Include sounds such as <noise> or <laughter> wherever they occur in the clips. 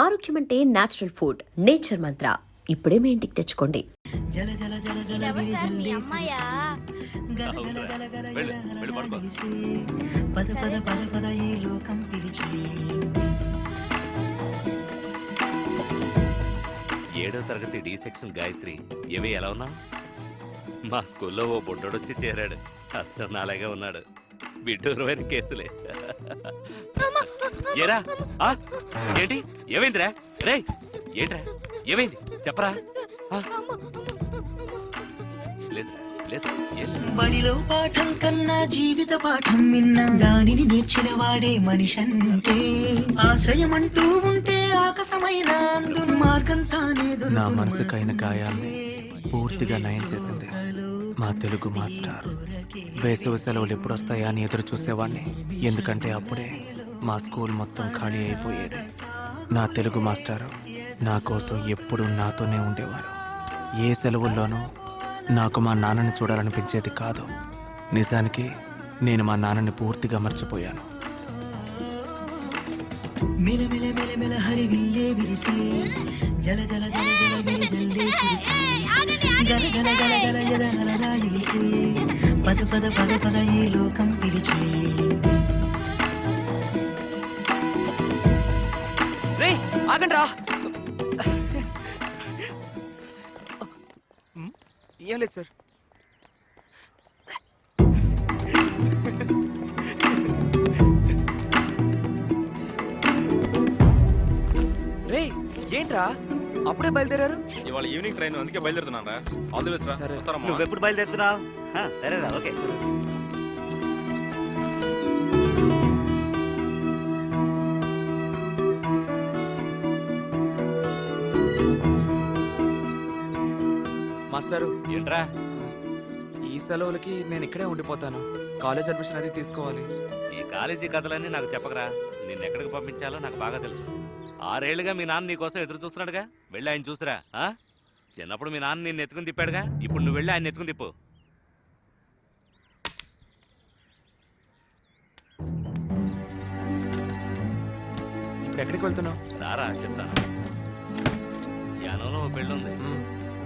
ఆరోగ్యం అంటే natural food nature మంత్ర ఇప్పుడే మీ ఇంటికి తెచ్చుకోండి. జల జల జల గల గల గల గల గల పద పద పద పద ఈ లోకం పిలిచి. ఏడో తరగతి డి సెక్షన్ గాయత్రి ఏవి ఎలా ఉన్నావు? మా స్కూల్లో ఓ బుడ్డోడు వచ్చి చేరాడు. అచ్చం నాలాగే ఉన్నాడు. బిడ్డూరమైన కేసులే. ఏరా? ఆ? ఏంటి? ఏమైందిరా? రే ఏంట్రా? ఏమైంది? చెప్పరా? ఆ? లేదు లేదు. ఏం లేదు. బడిలో పాఠం కన్నా జీవిత పాఠం విన్నా. దానిని నేర్చిన వాడే మనిషంటే. ఆశయం అంటూ ఉంటే ఆకాశమైన అందు మార్గం తానే నా మనసుకైన గాయాల్ని పూర్తిగా నయం చేసింది. మా తెలుగు మాస్టర్. వేసవి సెలవులు ఎప్పుడు వస్తాయా అని ఎదురు చూసేవాడిని ఎందుకంటే అప్పుడే మా స్కూల్ మొత్తం ఖాళీ అయిపోయేది. నా తెలుగు మాస్టర్ నా కోసం ఎప్పుడూ నాతోనే ఉండేవారు. ఏ సెలవుల్లోనూ నాకు మా నాన్నని చూడాలనిపించేది కాదు. నిజానికి నేను మా నాన్నని పూర్తిగా మర్చిపోయాను. మెల మెల మెల మెల హరివిల్లే విరిసి. జల జల జల జల జల జల్లే కురిసి గల గల గల గల అలరా ఇలిసి పద పద పద పద ఈ లోకం పిలిచి. రే ఆగండి రా ఏం లేదు సార్. ఏంట్రా? అప్పుడే బయలుదేరారు? ఇవాళ ఈవినింగ్ ట్రైన్ అందుకే బయలుదేరుతున్నాను రా. ఆల్ ది బెస్ట్ రా. వస్తారమ్మా నువ్వెప్పుడు బయలుదేరుతున్నావు? సరేరా ఓకే. మాస్టారు. ఏంట్రా? ఈ సెలవులకి నేను ఇక్కడే ఉండిపోతాను. కాలేజ్ అడ్మిషన్ అది తీసుకోవాలి. ఈ కాలేజీ కథలన్నీ నాకు చెప్పకరా. నిన్ను ఎక్కడికి పంపించాలో నాకు బాగా తెలుసు. ఆరేళ్ళుగా మీ నాన్న నీ కోసం ఎదురు చూస్తున్నాడుగా. వెళ్ళి ఆయన చూసిరా ఆ? చిన్నప్పుడు మీ నాన్న నిన్ను ఎత్తుకుని తిప్పాడుగా. ఇప్పుడు నువ్వు వెళ్ళి ఆయన ఎత్తుకుని తిప్పు. ఇప్పుడు ఎక్కడికి వెళ్తున్నావు? రారా చెప్తాను. యానంలో ఓ పెళ్ళి ఉంది.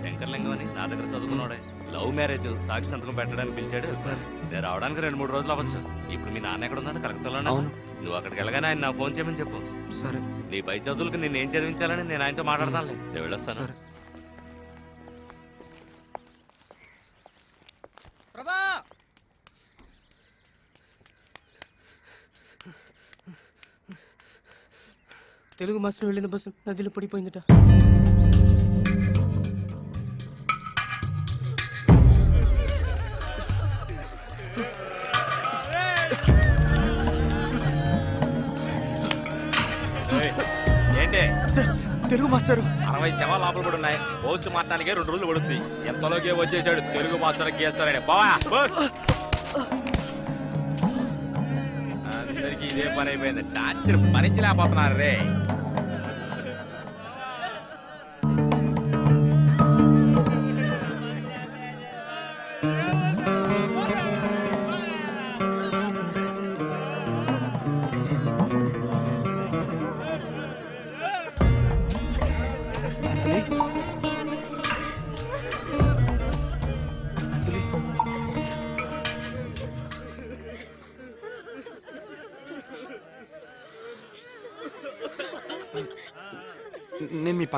శంకర్లింగం అని నా దగ్గర చదువుకున్నాడే. లవ్ మ్యారేజ్ సాక్షి సంతకం పెట్టడానికి పిలిచాడు. సరే. నేను రావడానికి రెండు మూడు రోజులు అవ్వచ్చు. ఇప్పుడు మీ నాన్న ఎక్కడ ఉన్నాడు కలకత్తాలోనే. అవును. నువ్వు అక్కడికి వెళ్ళగానే ఆయన నా ఫోన్ చేయమని చెప్పు. సరే. నీ పై చదువులకు నేను ఏం చదివించాలని నేను ఆయనతో మాట్లాడతానులే. నేను వెళ్ళొస్తాను. సరే. తెలుగు మాస్టర్ వెళ్ళిన బస్సు నదిలో పడిపోయిందట. మాస్టర్. అరవై సేవ లోపల కూడా ఉన్నాయి. పోస్ట్ మార్టానికి రెండు రోజులు పడుతుంది ఎంతలోకి వచ్చేసాడు? తెలుగు మాస్టర్ గీస్తారని బావా అందరికి ఇదే పని అయిపోయింది. టార్చర్ భరించలేకపోతున్నారు రే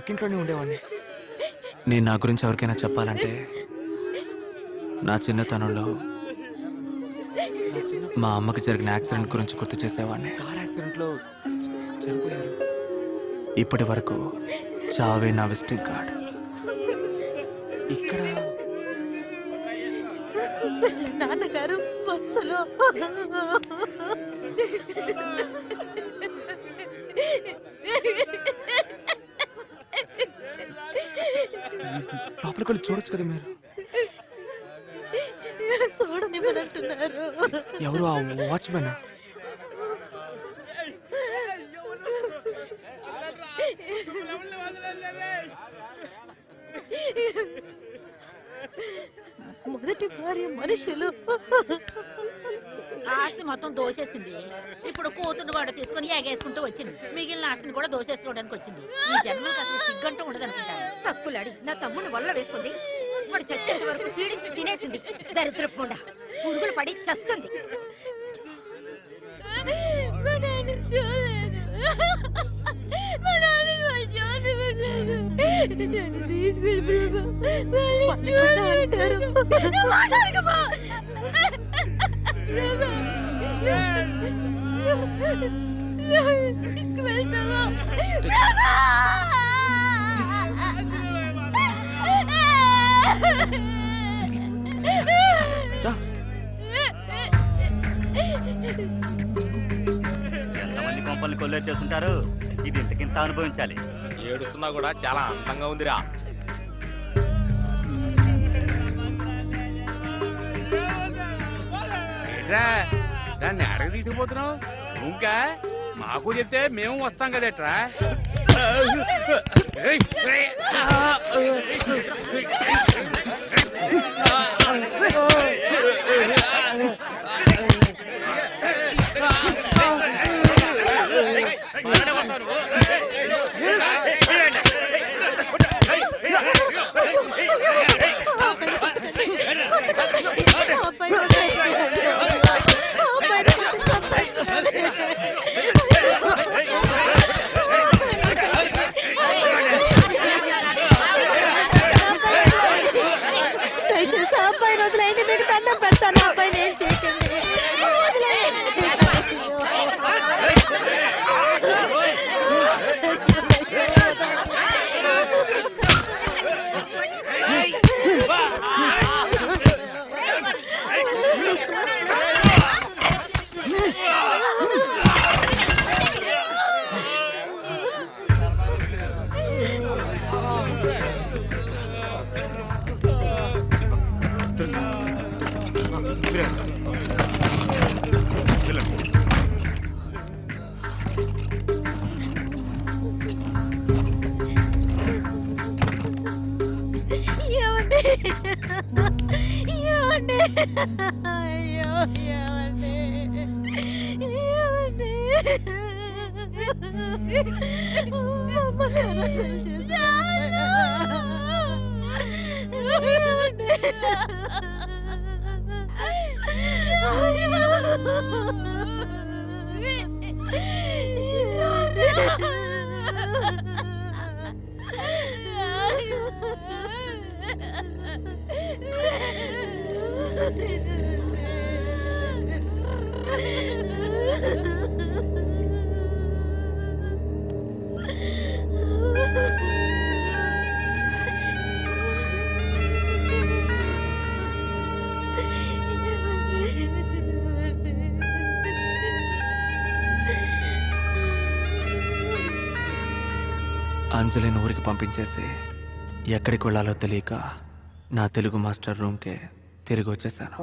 పక్కింట్లోనే ఉండేవాడిని. నేను నా గురించి ఎవరికైనా చెప్పాలంటే నా చిన్నతనంలో మా అమ్మకి జరిగిన యాక్సిడెంట్ గురించి గుర్తు చేసేవాడిని. కార్ యాక్సిడెంట్లో చనిపోయారు. ఇప్పటి వరకు చావే నా విజిటింగ్ కార్డ్. ఇక్కడ నాన్నగారు బస్సులో లోపలికి వెళ్ళి చూడొచ్చు కదా మీరు. చూడనివ్వనంటున్నారు. ఎవరు ఆ వాచ్మెన్ మొదటి భార్య మనుషులు. ఆస్తి మొత్తం దోచేసింది ఇప్పుడు కూతురు కూడా తీసుకుని ఎగేసుకుంటూ వచ్చింది. మిగిలిన ఆస్తిని కూడా దోసేసుకోవడానికి వచ్చింది. ఈ జన్మలకు అసలు సిగ్గంటూ ఉండదు అనుకుంటాను తప్పులాడి నా తమ్ముని వల్ల వేసుకుంది. వాడు చచ్చేంత వరకు పీడించి తినేసింది. దరిద్రపుండ పురుగులు పడి చస్తుంది. తీసుకెళ్ళి ప్రభా ఎంతమంది కొంపల్ని కొల్లేరు చేస్తుంటారు? ఇది ఇంతకింత అనుభవించాలి. ఏడుస్తున్నా కూడా చాలా అందంగా ఉందిరా. ఏంట్రా దాన్ని అడగ తీసుకుపోతున్నావు ఇంకా మాకు చెప్తే మేము వస్తాం కదట్రా Hey! ఏమండి? ఏమండి? అయ్యో ఏమండి? ఏమండి? మమ్మల్ని అనాథలు చేశారు. ఏమండి? 啊。<laughs> అంజలిని ఊరికి పంపించేసి ఎక్కడికి వెళ్ళాలో తెలియక నా తెలుగు మాస్టర్ రూమ్కే తిరిగి వచ్చేసాను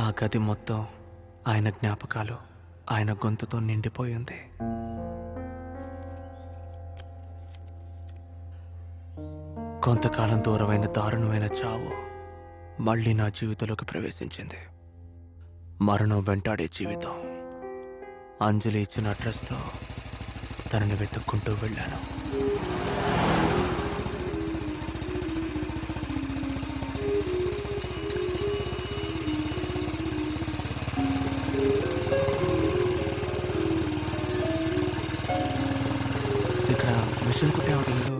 ఆ గది మొత్తం ఆయన జ్ఞాపకాలు ఆయన గొంతుతో నిండిపోయింది కొంతకాలం దూరమైన దారుణమైన చావు మళ్ళీ నా జీవితంలోకి ప్రవేశించింది. మరణం వెంటాడే జీవితం. అంజలి ఇచ్చిన అడ్రస్తో తనని వెతుక్కుంటూ వెళ్ళాను. ఇక్కడ మిషన్ కుట్టే ఇల్లు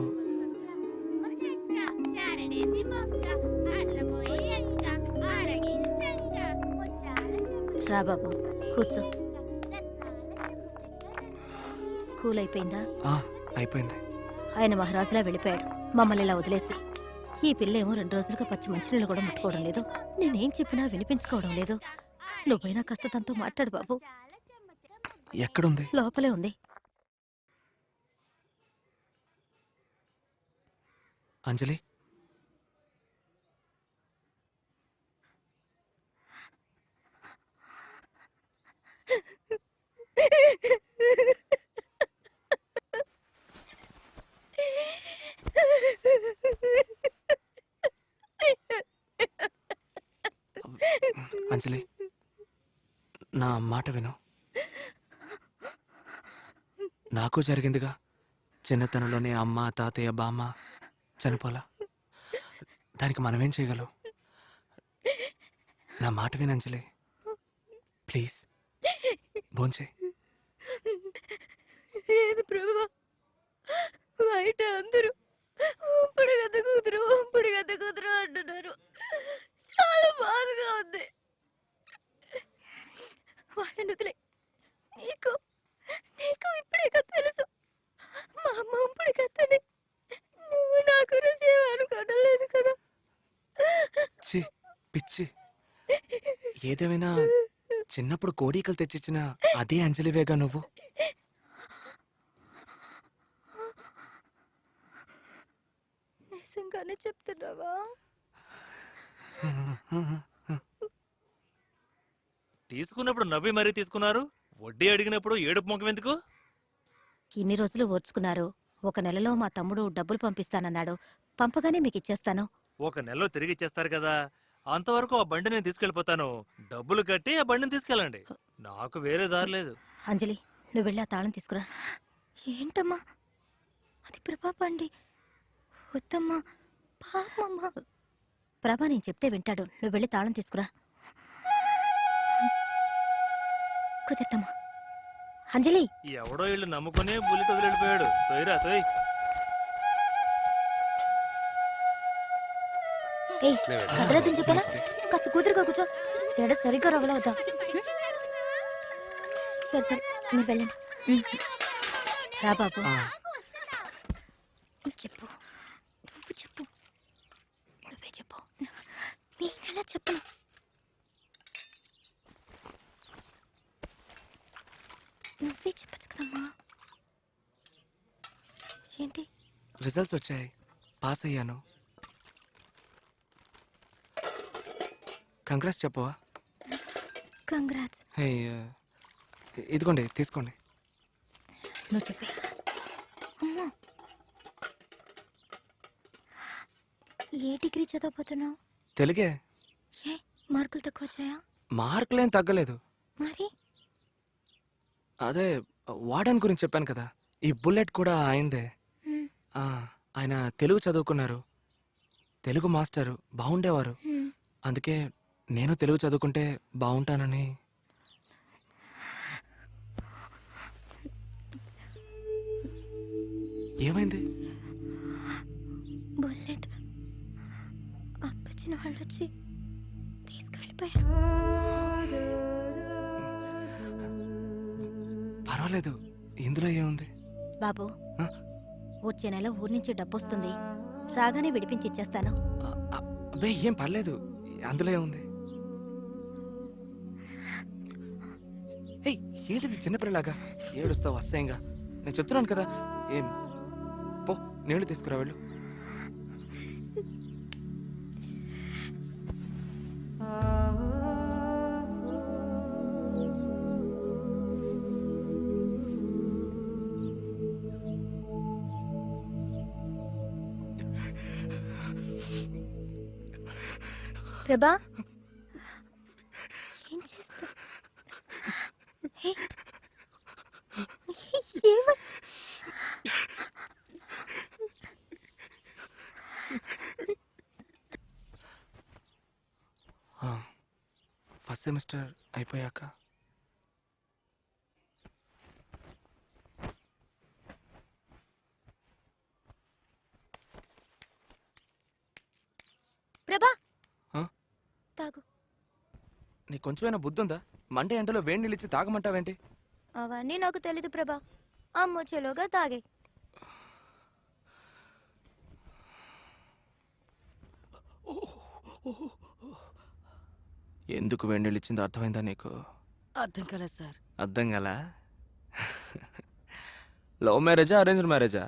రా బాబు కూర్చో. స్కూల్ అయిపోయిందా అయిపోయింది. ఆయన మహారాజులా వెళ్ళిపోయాడు. మమ్మల్ని ఇలా వదిలేసి. ఈ పిల్ల ఏమో రెండు రోజులుగా పచ్చి మంచినీళ్ళు కూడా ముట్టుకోవడం లేదు. నేనేం చెప్పినా వినిపించుకోవడం లేదు. నువ్వైనా కాస్త తనతో మాట్లాడు బాబు. ఎక్కడుంది? లోపలే ఉంది. అంజలి? <laughs> అంజలి నా మాట విను. నాకు జరిగిందిగా చిన్నతనంలోనే అమ్మ తాతయ్య బామ్మ చనిపోలా. దానికి మనమేం చేయగలం? నా మాట వినంజలి ప్లీజ్ భోంచే లేదు ప్రభు బయట అందరూ ఉంపుడు గత కూతురు ఉంపుడు గత కూతురు అంటున్నారు. చాలా బాధగా ఉంది. వాళ్ళని వదిలే నీకు నీకు ఇప్పుడే కదా తెలుసు. మా అమ్మ ఉంపుడు కథని నువ్వు నా గురించి ఏమనుకోవడం కదా. చి పిచ్చి. ఏదేమైనా చిన్నప్పుడు కోడీకలు తెచ్చిచ్చిన అదే అంజలివేగా నువ్వు? నిజంగానే చెప్తున్నావా? తీసుకున్నప్పుడు నవ్వి మరీ తీసుకున్నారు వడ్డీ అడిగినప్పుడు ఏడుపు ముఖం ఎందుకు? ఇన్ని రోజులు ఓర్చుకున్నారు. ఒక నెలలో మా తమ్ముడు డబ్బులు పంపిస్తానన్నాడు. పంపగానే మీకు ఇచ్చేస్తాను. ఒక నెలలో తిరిగి ఇచ్చేస్తారు కదా. అంతవరకు ఆ బండి నేను తీసుకెళ్ళిపోతాను. డబ్బులు కట్టి ఆ బండిని తీసుకెళ్ళండి. నాకు వేరే దారి లేదు. అంజలి నువ్వు వెళ్ళి ఆ తాళం తీసుకురా. ఏంటమ్మా? అది ప్రభా పండి వద్దమ్మా. పాపమ్మా ప్రభా నేను చెప్తే వింటాడు. నువ్వు వెళ్ళి తాళం తీసుకురా. కుదరదమ్మా. అంజలి! ఎవడో వీళ్ళు నమ్ముకుని బుల్లెట్ వదిలి వెళ్ళిపోయాడు. తొయ్యరా తొయ్. ఏయ్ కదలదని చెప్పానా? కాస్త కూతురుగా కూర్చో. చెడ సరిగ్గా రవ్వలవుతా సరే సరే మీరు వెళ్ళండి. రా బాబు. ఆ, చెప్పు నువ్వు చెప్పు నువ్వే చెప్పు నేనెలా చెప్పను నువ్వే చెప్పచ్చు కదమ్మా ఏంటి రిజల్ట్స్ వచ్చాయి. పాస్ అయ్యాను. కంగ్రెస్ చెప్పవా? కంగ్రాట్స్. హే ఆ, ఇదిగోండి తీసుకోండి. నువ్వు చెప్పే. అమ్మా. ఏ డిగ్రీ చదవబోతున్నావు? తెలుగే. ఏ మార్కులు తక్కువ వచ్చాయా మార్కులేం తగ్గలేదు. మరి? అదే వార్డెన్ గురించి చెప్పాను కదా. ఈ బుల్లెట్ కూడా అయిందే. మ్, ఆ, ఆయన తెలుగు చదువుకున్నారు. తెలుగు మాస్టరు బాగుండేవారు. అందుకే నేను తెలుగు చదువుకుంటే బాగుంటానని ఏమైంది? బుల్లెట్. అప్పచ్చిన వాళ్ళు వచ్చి తీసుకువెళ్ళిపోయారు పర్వాలేదు. ఇందులో ఏముంది? బాబు? వచ్చే నెల ఊరి నుంచి డబ్బు వస్తుంది రాగానే విడిపించి ఇచ్చేస్తాను. అబ్బే ఏం పర్లేదు. అందులో ఏముంది? ఏయ్ ఏంటిది చిన్నపిల్లలాగా? ఏడుస్తావు అసహ్యంగా. నేను చెప్తున్నాను కదా ఏం? పో నీళ్ళు తీసుకురా వెళ్ళు. ప్రభా? ఏం చేస్తా ఫస్ట్ సెమిస్టర్ అయిపోయాక ప్రభా ఆ? తాగు నీకు కొంచెమైనా బుద్ధి ఉందా మండే ఎండలో వేడి నీళ్ళు ఇచ్చి తాగమంటావేంటి? అవన్నీ నాకు తెలీదు ప్రభా. అమ్మొచ్చేలోగా తాగే. ఎందుకు వేడి నీళ్ళు ఇచ్చిందో అర్థమైందా నీకు? అర్థం కాలేదు సార్. అర్థం గల లవ్ మ్యారేజా అరేంజ్ మ్యారేజా?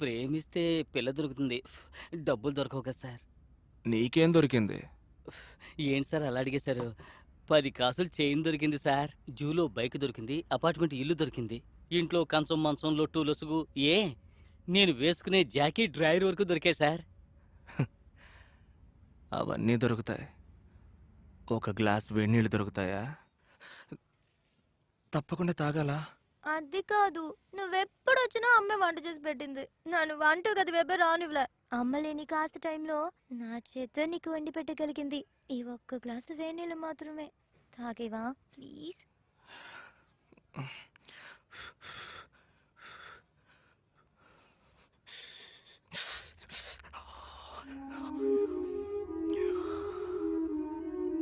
ప్రేమిస్తే పిల్ల దొరుకుతుంది. డబ్బులు దొరకవు కదా సార్. నీకేం దొరికింది? ఏంటి సార్ అలా అడిగేశారు? పది కాసులు చైన్ దొరికింది సార్. జూలో బైక్ దొరికింది అపార్ట్మెంట్ ఇల్లు దొరికింది. ఇంట్లో కంచం మంచం లొట్టు లొసుగు ఏ? నేను వేసుకునే జాకెట్ డ్రైవర్ వరకు దొరికాయి సార్. అవన్నీ దొరుకుతాయి. ఒక గ్లాస్ వేడి నీళ్ళు దొరుకుతాయా? తప్పకుండా తాగాలా? అది కాదు నువ్వెప్పుడు వచ్చినా అమ్మే వంట చేసి పెట్టింది. నన్ను వంట గది వెబ్బే రానివ్వలే. అమ్మ లేని కాస్త టైంలో నా చేత నీకు వండి పెట్టగలిగింది. ఈ ఒక్క గ్లాసు వేణీళ్ళు మాత్రమే. తాగేవా? ప్లీజ్.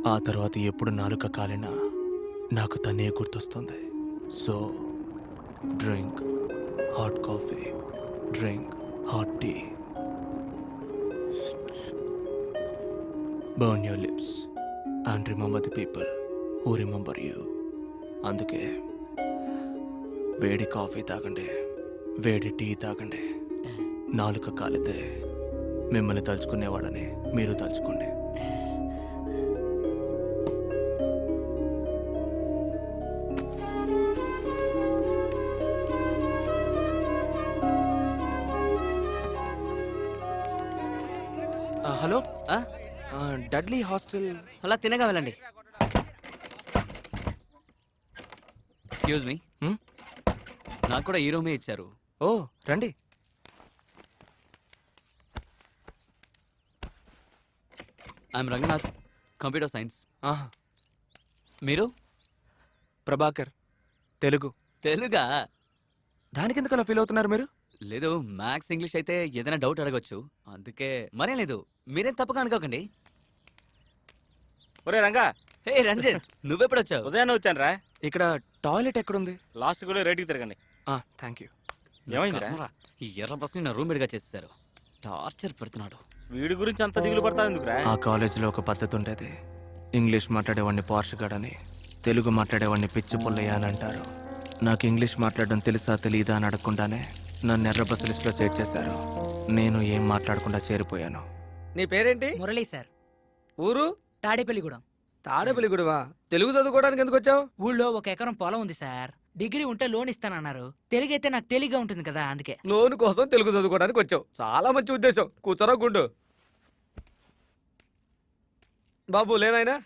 ఆ తర్వాత ఎప్పుడు నాలుక కాలినా నాకు తనే గుర్తొస్తుంది. So drink. Hot coffee. Drink. Hot tea. Burn your lips. And remember the people who remember you. అందుకే వేడి కాఫీ తాగండి. వేడి టీ తాగండి. నాలుక కాలితే మిమ్మల్ని తలుచుకునేవాడని మీరు తలుచుకోండి. హలో? Dudley hostel. అలా తినగా వెళ్ళండి. Excuse me? నాకు కూడా ఈ రూమే ఇచ్చారు. ఓ రండి. ఐఎమ్ రంగనాథ్ కంప్యూటర్ సైన్స్ ఆహా మీరు? ప్రభాకర్ తెలుగు. తెలుగా? దానికి ఎందుకు అలా ఫీల్ అవుతున్నారు మీరు? లేదు మ్యాథ్స్ ఇంగ్లీష్ అయితే ఏదైనా డౌట్ అడగొచ్చు. అందుకే మరేం లేదు మీరేం తప్పగా అనుకోకండి. ఒరే రంగా. హే రంజిత్ నువ్వెప్పుడొచ్చావు? ఉదయాన్నే వచ్చాను రా. ఇక్కడ టాయిలెట్ ఎక్కడుంది? లాస్ట్ కూడా రేటుకి తిరగండి. Thank you. ఏమైందిరా? ఈ ఎర్ర బస్ని నా రూమ్మేట్గా చేసేసారు టార్చర్ పెడుతున్నాడు. వీడి గురించి అంత దిగులు పడతావు ఎందుకురా? ఆ కాలేజీలో ఒక పద్ధతి ఉండేది. ఇంగ్లీష్ మాట్లాడేవాడిని పార్షగాడని తెలుగు మాట్లాడేవాడిని పిచ్చి పుల్లయ్య అని అంటారు. నాకు ఇంగ్లీష్ మాట్లాడడం తెలుసా తెలీదా అని అడగకుండానే నన్ను ఎర్ర బస్ లిస్టులో చేర్చేశారు. నేను ఏం మాట్లాడకుండా చేరిపోయాను. నీ పేరేంటి? మురళీ సార్. ఊరు? తాడేపల్లిగూడెం. తాడేపల్లిగూడవా తెలుగు చదువుకోవడానికి ఎందుకు వచ్చావు? ఊళ్ళో ఒక ఎకరం పొలం ఉంది సార్. డిగ్రీ ఉంటే లోన్ ఇస్తానన్నారు. తెలుగు అయితే నాకు తెలివిగా ఉంటుంది కదా అందుకే. లోన్ కోసం తెలుగు చదువుకోవడానికి వచ్చావు. చాలా మంచి ఉద్దేశం. కూర్చోరా గుండు. బాబు లేనాయనా?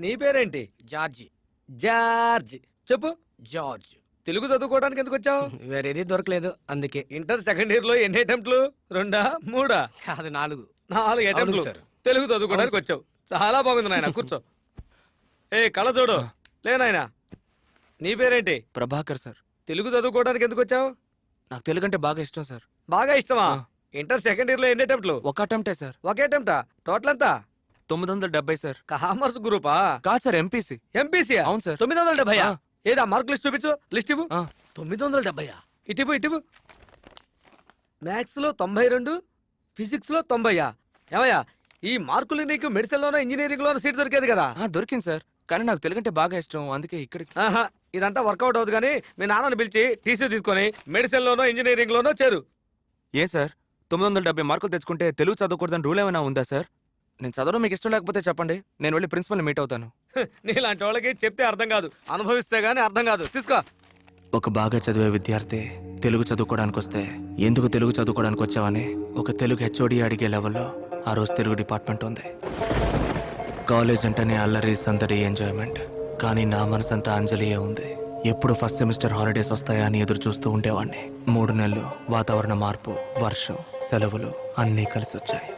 నీ పేరేంటి? జార్జి. జార్జ్. చెప్పు. జార్జ్. తెలుగు చదువుకోవడానికి ఎందుకు వచ్చావు? వేరేది దొరకలేదు అందుకే. ఇంటర్ సెకండ్ ఇయర్లో ఎన్ని అటెంప్ట్లు? రెండా? మూడా? కాదు నాలుగు. నాలుగు అటెంప్ట్లు. సార్. తెలుగు చదువుకోవడానికి వచ్చావు. చాలా బాగుంది నాయన కూర్చో. ఏ కళ్ళ చూడు లేనాయనా నీ పేరేంటి? ప్రభాకర్ సార్. తెలుగు చదువుకోవడానికి ఎందుకు వచ్చావు? నాకు తెలుగు అంటే బాగా ఇష్టం సార్. బాగా ఇష్టమా. ఇంటర్ సెకండ్ ఇయర్లో ఎన్ని అటెంప్ట్లు? ఒక అటెంప్టే సార్. ఒకే అటెంప్టా? టోటల్ అంతా తొమ్మిది వందల డెబ్బై సార్. కామర్స్ గ్రూపా? కాదు సార్ ఎంపీసీ. ఎంపీసీ అవును సార్. తొమ్మిది వందల డెబ్బై ఆ. ఏదా మార్క్ లిస్ట్ చూపించు? లిస్ట్ ఇవ్వు. తొమ్మిది వందల డెబ్బై ఇటివు ఇటివు మ్యాథ్స్లో తొంభై రెండు ఫిజిక్స్లో తొంభైయా? ఏమయ్యా ఈ మార్కులు నీకు మెడిసిన్ లోనో ఇంజనీరింగ్ లోనో సీట్ దొరికేది కదా? దొరికింది సార్. కానీ నాకు తెలుగు అంటే బాగా ఇష్టం. అందుకే ఇక్కడికి. ఆహా ఇదంతా వర్కౌట్ అవుతుంది కానీ మీ నాన్నని పిలిచి టీసీ తీసుకొని మెడిసిన్ లోనో ఇంజనీరింగ్ లోనో చేరు. ఏ సార్? తొమ్మిది వందల డెబ్బై మార్కులు తెచ్చుకుంటే తెలుగు చదవకూడదని రూల్ ఏమైనా ఉందా సార్? నేను చదవడం మీకు ఇష్టం లేకపోతే చెప్పండి. నేను వెళ్ళి ప్రిన్సిపల్ని మీట్ అవుతాను. నీలాంటి వాళ్ళకి చెప్తే అర్థం కాదు. అనుభవిస్తే గానీ అర్థం కాదు. తీసుకో. ఒక బాగా చదివే విద్యార్థి తెలుగు చదువుకోవడానికి వస్తే ఎందుకు తెలుగు చదువుకోవడానికి వచ్చావని ఒక తెలుగు హెచ్ఓడి అడిగే లెవెల్లో ఆ రోజు తెలుగు డిపార్ట్మెంట్ ఉంది. కాలేజ్ అంటేనే అల్లరి సందడి ఎంజాయ్మెంట్. కానీ నా మనసంతా అంజలియే ఉంది. ఎప్పుడు ఫస్ట్ సెమిస్టర్ హాలిడేస్ వస్తాయా అని ఎదురు చూస్తూ ఉండేవాడిని మూడు నెలలు వాతావరణ మార్పు వర్షం సెలవులు అన్నీ కలిసి వచ్చాయి